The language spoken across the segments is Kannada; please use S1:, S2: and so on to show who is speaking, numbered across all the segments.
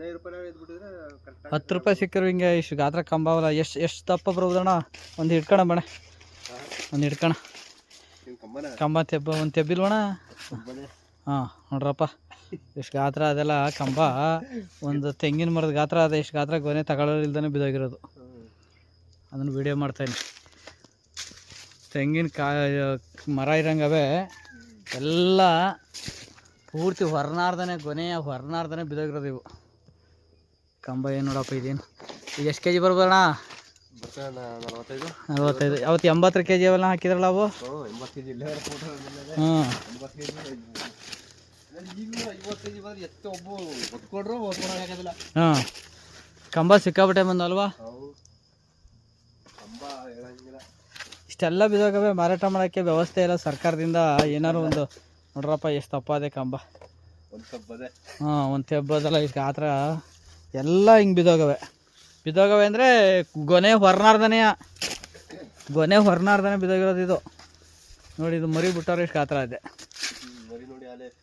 S1: ಹದಿನೈದು ರೂಪಾಯಿ ಇದ್ಬಿಟ್ಟಿದ್ರೆ ಕರೆಕ್ಟ್
S2: ಹತ್ತು ರೂಪಾಯಿ ಸಿಕ್ಕರು ಹಿಂಗೆ ಇಷ್ಟು ಗಾತ್ರ ಕಂಬವಲ್ಲ ಎಷ್ಟು ಎಷ್ಟು ತಪ್ಪ ಬರ್ಬೋದಣ್ಣ ಒಂದು ಹಿಡ್ಕೊಣ ಬಣ್ಣ ಒಂದು ಹಿಡ್ಕೊಣ. ಕಂಬ ತೆಬ್ಬ ಒಂದು ತೆಬ್ಬಿಲ್ವಣ ಹಾಂ ನೋಡ್ರಪ್ಪ. ಇಷ್ಟು ಗಾತ್ರ ಅದೆಲ್ಲ ಕಂಬ. ಒಂದು ತೆಂಗಿನ ಮರದ ಗಾತ್ರ ಅದ ಇಷ್ಟು ಗಾತ್ರ ಗೊನೆ ತಗೊಳ್ಳೋದಿಲ್ದೇ ಬಿದ್ದೋಗಿರೋದು ಅದನ್ನು ವಿಡಿಯೋ ಮಾಡ್ತಾಯಿನಿ ತೆಂಗಿನ ಕಾ ಮರ ಇರಂಗವೇ ಎಲ್ಲ ಪೂರ್ತಿ ಹೊರನಾರ್ದನೆ ಗೊನೆಯ ಹೊರನಾರ್ದನೆ ಬಿದ್ದೋಗಿರೋದು ಇವು. ಕಂಬ ಏನು ನೋಡಪ್ಪ ಇದೇನು? ಈಗ ಎಷ್ಟು ಕೆ ಜಿ ಬರ್ಬೋದಣ್ಣ
S1: ನಲ್ವತ್ತೈದು.
S2: ಅವತ್ತು ಎಂಬತ್ತರ ಕೆ ಜಿ ಅವೆಲ್ಲ ಹಾಕಿದ್ರಲ್ಲ ಅವು?
S1: ಹ್ಞೂ
S2: ಹಾಂ ಕಂಬ ಸಿಕ್ಕಾಬಿಟ್ಟೆ ಬಂದಲ್ವಾ ಇಷ್ಟೆಲ್ಲ ಬಿದ್ದಾಗವೇ ಮಾರಾಟ ಮಾಡೋಕ್ಕೆ ವ್ಯವಸ್ಥೆ ಇಲ್ಲ ಸರ್ಕಾರದಿಂದ. ಏನಾರು ಒಂದು ನೋಡ್ರಪ್ಪ ಎಷ್ಟು ತಪ್ಪಾದೆ ಕಂಬ.
S1: ಒಂದು
S2: ಹಾಂ ಒಂದು ತೆಬ್ಬದಲ್ಲ ಇಷ್ಟು ಗಾತ್ರ ಎಲ್ಲ ಹಿಂಗೆ ಬಿದ್ದೋಗವೆ. ಬಿದ್ದೋಗವೆ ಅಂದರೆ ಗೊನೆ ಹೊರನಾರ್ದನೆಯ ಗೊನೆ ಹೊರನಾರ್ದನೆ ಬಿದ್ದೋಗಿರೋದು ಇದು. ನೋಡಿ, ಇದು ಮರಿ ಬಿಟ್ಟವ್ರೆ ಎಷ್ಟು ಕಾತ್ರ ಇದೆ.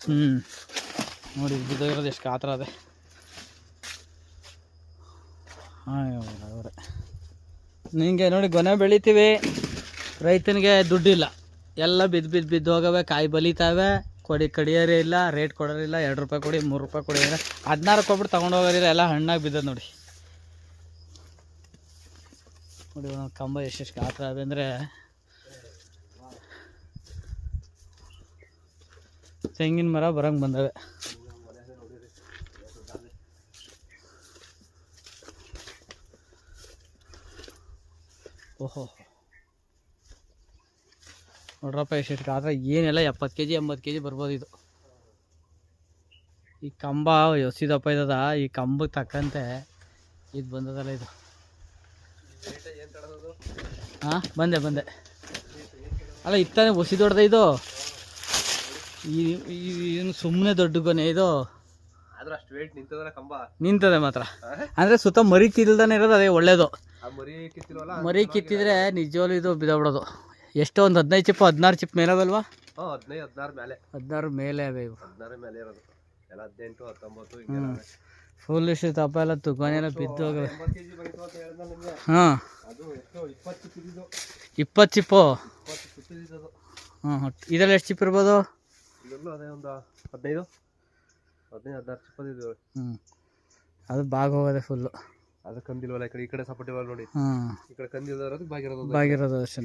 S2: ಹ್ಞೂ ನೋಡಿ, ಇದು ಬಿದ್ದೋಗಿರೋದು ಎಷ್ಟು ಕಾತ್ರ ಇದೆ. ಹಾಂ ಅವರೇ ನೋಡಿ, ಗೊನೆ ಬೆಳಿತೀವಿ. ರೈತನಿಗೆ ದುಡ್ಡಿಲ್ಲ. ಎಲ್ಲ ಬಿದ್ದು ಬಿದ್ದು ಬಿದ್ದು ಹೋಗವೆ ಕಾಯಿ ಬಲಿತಾವೆ. ಕೊಡಿ, ಕಡಿಯೋರಿ ಇಲ್ಲ ರೇಟ್ ಕೊಡೋರಿಲ್ಲ ಎರಡು ರೂಪಾಯಿ ಕೊಡಿ, ಮೂರು ರೂಪಾಯಿ ಕೊಡಿ ಅಂದರೆ ಹದಿನಾರು ಕೊಟ್ಬಿಟ್ಟು ತೊಗೊಂಡು ಹೋಗೋರಿಲ್ಲ, ಎಲ್ಲ ಹಣ್ಣಾಗಿ ಬಿದ್ದದ ನೋಡಿ. ನೋಡಿ ಒಂದೊಂದು ಕಂಬ ಎಷ್ಟೆಷ್ಟು ಗಾತ್ರ ಅದು ಅಂದರೆ ತೆಂಗಿನ ಮರ ಬರಂಗೆ ಬಂದವೆ. ಓಹೋ. ನೋಡ್ರಪ್ಪ ಎಷ್ಟು ಆದ್ರೆ ಏನೆಲ್ಲ ಎಪ್ಪತ್ತು ಕೆ ಜಿ ಎಂಬತ್ತು ಕೆ ಜಿ ಬರ್ಬೋದು ಇದು. ಈ ಕಂಬ ಎಸಿದಪ್ಪ ಇದ್ದದ ಈ ಕಂಬಕ್ಕೆ ತಕ್ಕಂತೆ ಇದು ಬಂದದಲ್ಲ ಇದು. ಹಾಂ ಬಂದೆ ಬಂದೆ. ಅಲ್ಲ ಇತ್ತಾನೆ ಹೊಸಿ ದೊಡ್ಡದ ಇದು. ಏನು ಸುಮ್ಮನೆ ದೊಡ್ಡ ಗೊನೆ ಇದು. ನಿಂತದೆ ಮಾತ್ರ. ಅಂದ್ರೆ ಸುತ್ತ ಮರಿ ಕಿಲ್ದಾನೆ ಇರೋದು ಅದೇ ಒಳ್ಳೇದು.
S1: ಮರಿ
S2: ಕಿತ್ತಿದ್ರೆ ನಿಜವಾಗ್ಲೂ ಇದು ಬಿದ್ದೋಗ್ಬಿಡೋದು ಎಷ್ಟೋ ಒಂದು ಹದಿನೈದು ಚಿಪ್ಪು ಹದಿನಾರು ಚಿಪ್ ಮೇಲವಲ್ವಾ
S1: ಹ್ಞೂ ಹದಿನೈದು ಹದಿನಾರು ಮೇಲೆ.
S2: ಹದಿನಾರು ಮೇಲೆ ಅವೆ ಇವು.
S1: ಹದಿನಾರು ಮೇಲೆ ಇರೋದು. ಎಲ್ಲ ಹದಿನೆಂಟು ಹತ್ತೊಂಬತ್ತು
S2: ಹ್ಞೂ ಫುಲ್ ಇಷ್ಟು ತಪ್ಪ ಎಲ್ಲ ತುಗೊನೆಲ್ಲ ಬಿದ್ದು ಹೋಗವೆ. ಹಾಂ.
S1: ಇಪ್ಪತ್ತು
S2: ಚಿಪ್ಪು? ಹಾಂ ಇದರಲ್ಲಿ ಎಷ್ಟು ಚಿಪ್ ಇರ್ಬೋದು?
S1: ಅದೇ ಒಂದು ಹದಿನೈದು ಹದಿನೈದು ಹದಿನಾರು ಚಿಪ್ಪದಿದ್ದು
S2: ಹ್ಞೂ ಅದು ಬಾಗ ಹೋಗೋದೆ ಫುಲ್ಲು
S1: ಅದು ಕಂದಿಲ್ವಲ್ಲ ಈ ಕಡೆ ಈ ಕಡೆ ಸಪೋರ್ಟ್ ಇವಾಗ ನೋಡಿ. ಈ ಕಡೆ ಕಂದಿಲ್ದ ಬಾಗಿರೋದು
S2: ಬಾಗಿರೋದು ಅಷ್ಟೇ